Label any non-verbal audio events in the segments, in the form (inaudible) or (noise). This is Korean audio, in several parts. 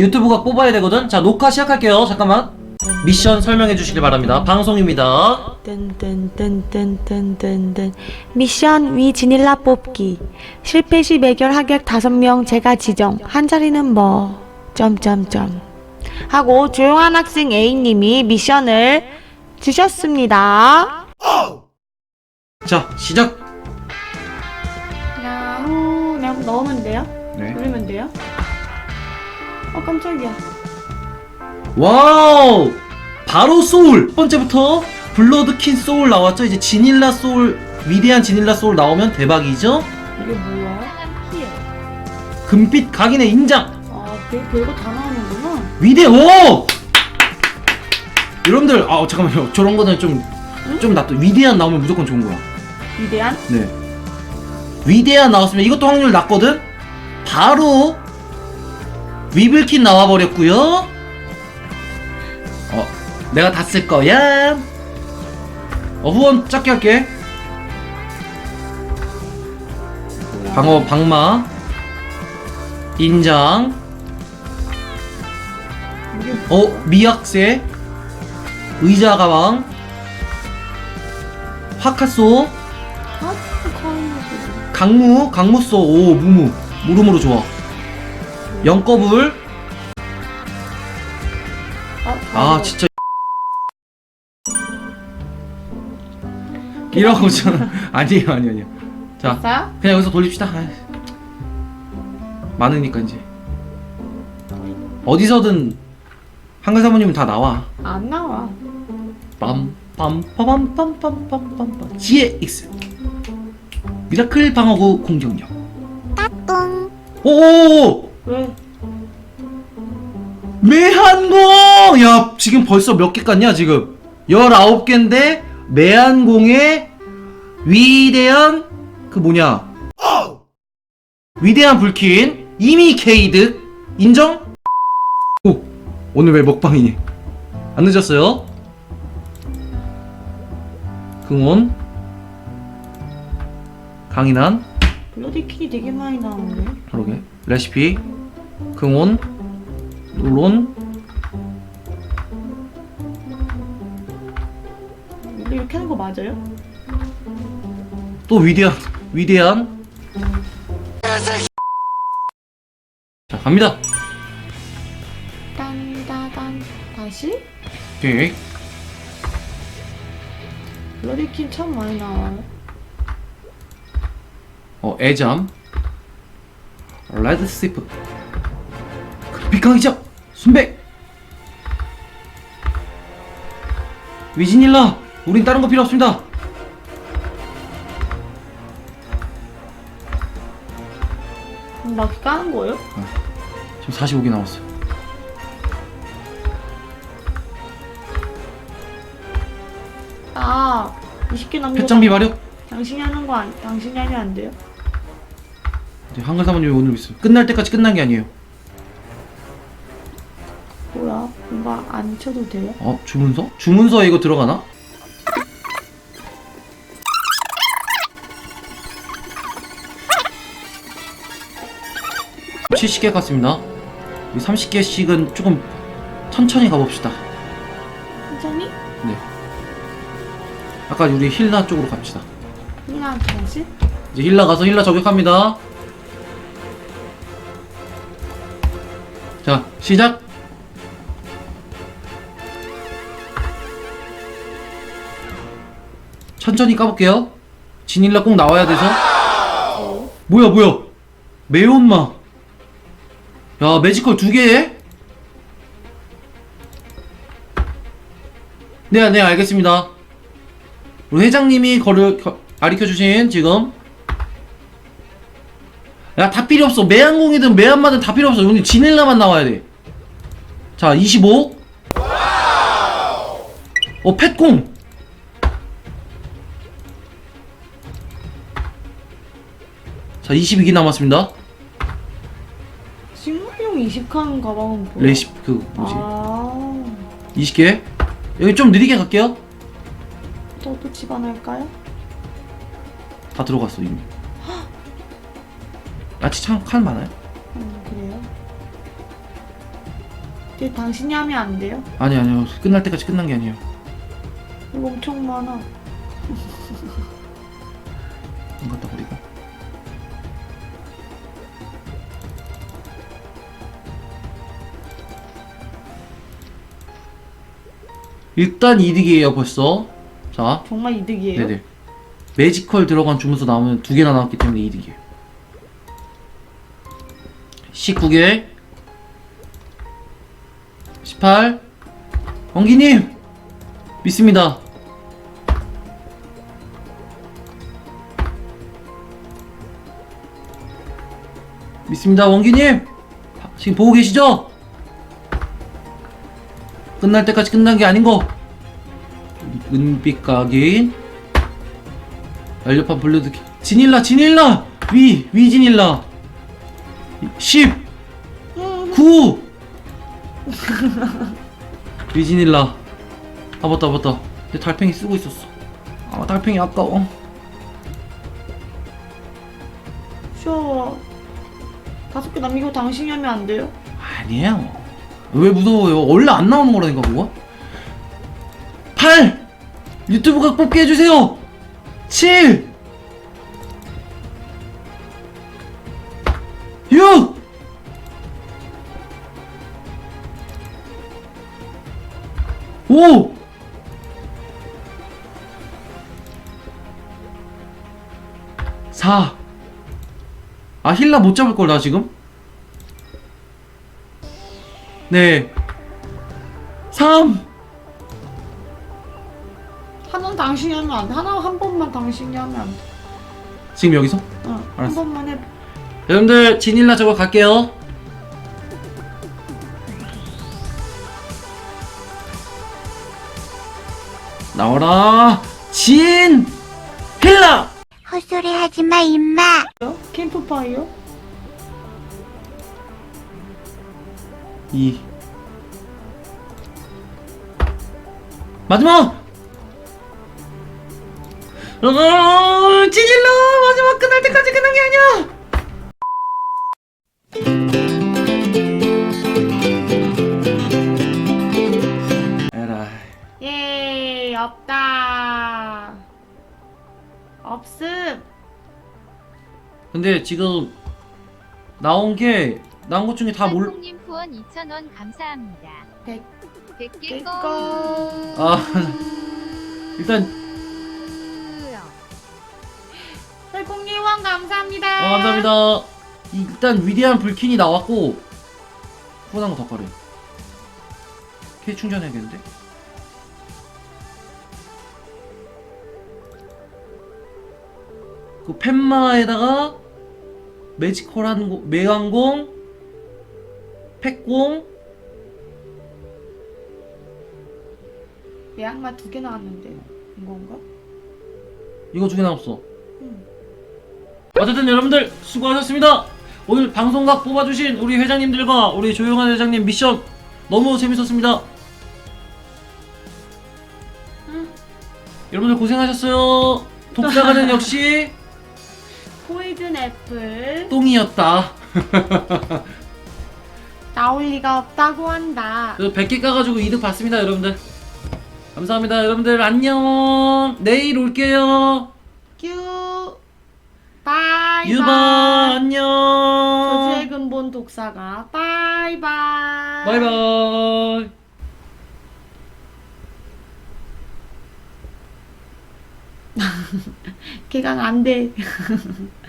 유튜브가 뽑아야 되거든. 자 녹화 시작할게요. 잠깐만. 미션 설명해 주시기 바랍니다. 방송입니다. 뜬뜬뜬뜬뜬뜬뜬 미션 위 지닐라 뽑기 실패 시 매결 하객 5명 제가 지정 한 자리는 뭐 점점점 하고 조용한 학생 A님이 미션을 주셨습니다 자 시작. 그냥 넣으면 돼요? 네. 누르면 돼요? 어 깜짝이야 와우. 바로 소울. 첫 번째부터 블러드킨 소울 나왔죠. 이제 지닐라 소울 위대한 지닐라 소울 나오면 대박이죠. 이게 뭐야? 키에 금빛 각인의 인장. 아 별, 별거 다 나오는구나 위대 오. 여러분들 아 잠깐만요. 저런 거는 좀좀 낫다. 위대한 나오면 무조건 좋은 거야. 위대한? 네. 위대한 나왔으면 이것도 확률 낮거든? 바로 위블킨 나와버렸고요 어, 내가 다 쓸 거야. 어, 후원 작게 할게. 방어, 방마. 인장. 어, 미약새. 의자 가방. 화카소. 아, 강무, 강무소, 오, 무무. 무르무르 좋아. 영꺼불. 아, 진짜. 이러고 저는. (laughs) 아니에요, 아니에요, 아니에요. 자, 됐어요? 그냥 여기서 돌립시다. 아이. 많으니까, 이제. 어디서든 한글 사모님은 다 나와. 안 나와. 빰, 빰, 빠밤, 빰, 빰, 빰, 빰, 빰. 지혜 X. 미라클 방어구 공격력. 오! 왜? 매한공! 야, 지금 벌써 몇 개 깠냐, 지금? 19개인데, 매한공의 위대한, 그 뭐냐. 위대한 불킨, 이미 케이드, 인정? 오, 오늘 왜 먹방이니? 안 늦었어요? 긍온, 강인한, 블러디킨이 되게 많이 나오는데. 그러게. 레시피, 긍온, 론, 근데 이렇게 하는 거 맞아요? 또 위대한 위대한 자 갑니다 딴따단 다시? 오케이 블러디킨 참 많이 나와요. 어 애잠 레드 스티프 빛강이자 순백 위진일라 우린 다른 거 필요 없습니다 나 까는 거예요? 지금 45개 나왔어요 아, 20개 남겨. 패장비 마력 당신이 하는 거 아니, 당신이 하면 안 돼요? 이제 한글 사모님이 오늘 있어요 끝날 때까지 끝난 게 아니에요 뭐야? 뭔가 안 쳐도 돼요? 어 주문서? 주문서에 이거 들어가나? (70개) 같습니다 이 (30개씩은) 조금 천천히 가봅시다 천천히? 네 아까 우리 힐라 쪽으로 갑시다 그냥 다시? 이제 힐라 가서 힐라 저격합니다 자 시작. 천천히 까볼게요. 진일라 꼭 나와야 돼서. 뭐야 뭐야? 매운맛 야 매지컬 두 개에 네, 네, 알겠습니다. 우리 회장님이 거를 가르쳐 주신 지금 야 다 필요 없어. 매한공이든 매한마든 다 필요 없어. 오늘 지닐라만 나와야 돼자 25. 어 펫공. 자 22개 남았습니다. 식물용 20칸 가방은 뭐야? 레시 그 뭐지? 아, 20개? 여기 좀 느리게 갈게요. 저도 집어넣을까요? 다 들어갔어 이미 야채 창칸 많아요 음, 그래요? 근데 당신이 하면 안 돼요? 아니 아니요 끝날 때까지 끝난 게 아니에요 이거 엄청 많아. (laughs) 이것다 버리고 일단 이득이에요 벌써 자 정말 이득이에요? 네네 매지컬 들어간 주문서 나오면 두 개나 나왔기 때문에 이득이에요 19개 18 원기님! 믿습니다. 믿습니다 원기님! 지금 보고 계시죠? 끝날 때까지 끝난 게 아닌 거. 은빛 각인 날렵한 블루드 키- 지닐라 지닐라! 위 위지닐라 10 9 위지닐라. 아 맞다 맞다. 내 달팽이 쓰고 있었어. 아 달팽이 아까워. 쉬워. 다섯 개 남기고 당신이 하면 안 돼요? 아니에요. 왜 무서워요? 원래 안 나오는 거라니까 그거 8 유튜브가 뽑게 해주세요! 7 5 4아 힐라 못 잡을 걸 나 지금 네 3 하나는 당신이 하면 안 돼. 하나 한 번만 당신이 하면 안 돼. 지금 여기서? 어, 한 알았어. 번만 해. 여러분들 지닐라 저거 갈게요 나와라. 진! 힐라! 헛소리 하지 마, 임마. 캠프파이어? 2 마지막! 어, 지닐라 마지막 끝날 때까지 근데 지금 나온 게 나온 것 중에 다몰 한국님 후원 2,000원 감사합니다. 백- 100개 내 거. 거. 아 일단 설국리원 감사합니다. 어, 감사합니다. 일단 위대한 불킨이 나왔고 후원한 거더 꺼래. K 충전해야겠는데? 그 펜마에다가 매지컬 한 공, 매강공, 팩공, 예약마 두개 나왔는데 이건가? 이거 두개 남았어. 응. 어쨌든 여러분들 수고하셨습니다. 오늘 방송각 뽑아주신 우리 회장님들과 우리 조용한 회장님 미션 너무 재밌었습니다. 응. 여러분들 고생하셨어요. 독자가는 (laughs) 역시 포이즌 애플 똥이었다. (laughs) 나올 리가 없다고 한다. 그래서 100개 까가지고 이득 봤습니다, 여러분들. 감사합니다, 여러분들. 안녕. 내일 올게요. 큐. 바이 유바, 바이. 안녕. 저주의 근본 독사가 바이 바이. 바이바이. (laughs) 개강 안 돼. (laughs)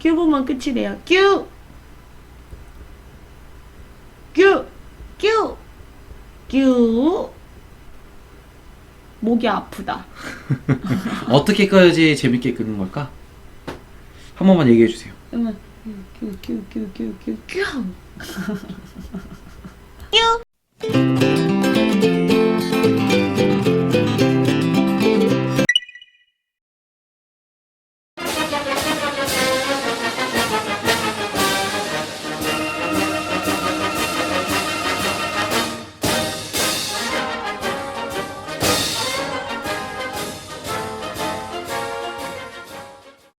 큐 보면 끝이래요. 큐. 큐. 큐. 큐. 목이 아프다. (laughs) 어떻게 꺼야지 재밌게 끄는 걸까? 한 번만 얘기해 주세요. 그러면 큐, 큐, 큐, 큐, 큐, 큐. 큐.